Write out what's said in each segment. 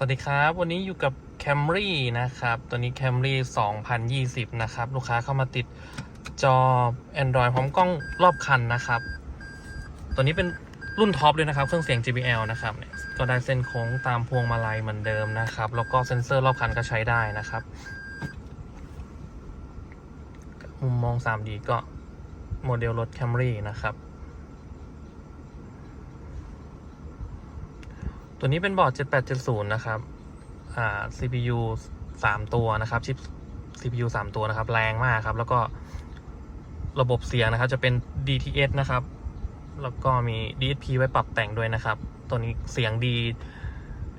สวัสดีครับ วันนี้อยู่กับ Camry นะครับ ตัวนี้ Camry 2020 นะครับ ลูกค้าเข้ามาติดจอ Android พร้อมกล้องรอบคันนะครับ ตัวนี้เป็นรุ่นท็อปเลยนะครับ เครื่องเสียง JBL นะครับก็ได้เส้นโค้งตามพวงมาลัยเหมือนเดิมนะครับ แล้วก็เซ็นเซอร์รอบคันก็ใช้ได้นะครับ มุมมอง 3D ก็โมเดลรถ Camry นะครับ ตัวนี้เป็นบอร์ด 7870 นะครับอ่า CPU 3 ตัวนะครับ ชิป CPU 3 ตัวนะครับ แรงมากครับ แล้วก็ระบบเสียงนะครับ จะเป็น DTS นะครับ แล้วก็มี DSP ไว้ปรับแต่งด้วยนะครับ ตัวนี้เสียงดี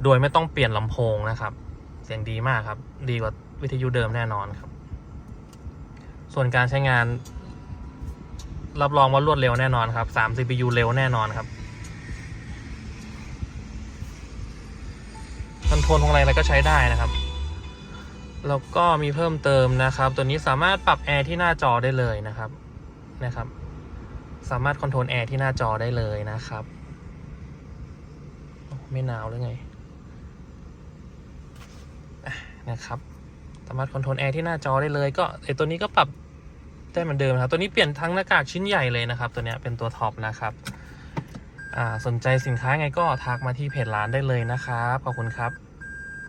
โดยไม่ต้องเปลี่ยนลำโพงนะครับ เสียงดีมากครับ ดีกว่าวิทยุเดิมแน่นอนครับ ส่วนการใช้งาน รับรองว่ารวดเร็วแน่นอนครับ3 CPU เร็วแน่นอนครับ คอนโทรลของอะไรอะไรก็ใช้ได้นะครับแล้วก็มีเพิ่มเติมนะครับ ตัวนี้สามารถปรับแอร์ที่หน้าจอได้เลยนะครับนะครับ สามารถคอนโทรลแอร์ที่หน้าจอได้เลยนะครับ ไม่หนาวหรือไงนะครับ สามารถคอนโทรลแอร์ที่หน้าจอได้เลย ก็ไอตัวนี้ก็ปรับได้เหมือนเดิมครับตัวนี้เปลี่ยนทั้งหน้ากากชิ้นใหญ่เลยนะครับ ตัวนี้เป็นตัวท็อปนะครับสนใจสินค้าไงก็ทักมาที่เพจร้านได้เลยนะครับขอบคุณครับ